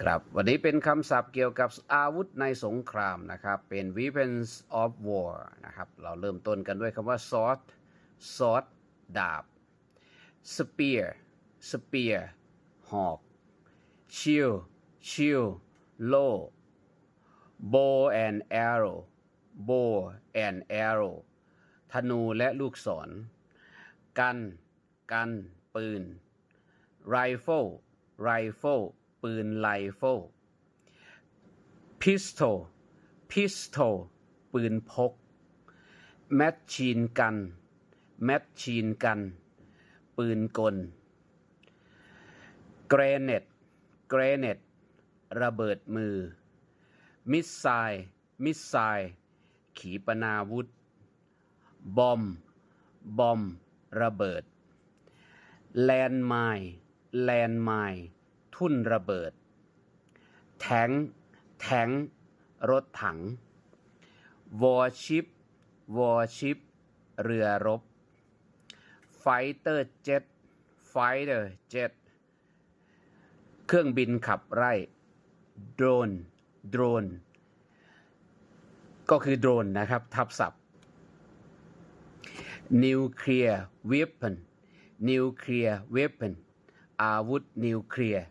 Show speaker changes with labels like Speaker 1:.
Speaker 1: ครับวันนี้เป็นคำศัพท์เกี่ยวกับอาวุธในสงครามนะครับ เป็น weapons of war นะครับ เราเริ่มต้นกันด้วยคำว่า sword sword ดาบ spear spear หอก shield shield โล่ bow and arrow bow and arrow ธนูและลูกศร กัน กัน ปืน rifle rifle ปืนไรเฟิล pistol pistol ปืนพก machine gun machine gun ปืนกล grenade grenade ระเบิดมือ missile missile ขีปนาวุธ bomb bomb ระเบิด landmine landmine ทุ่นระเบิด แทงแทงรถถัง วอร์ชิป วอร์ชิป เรือรบ ไฟเตอร์เจ็ต ไฟเตอร์เจ็ต เครื่องบินขับไล่โดรน โดรน ก็คือโดรนนะครับ ทับศัพท์ นิวเคลียร์เวพ n นนิวเคลียร์เวพ n นอาวุธนิวเคลียร์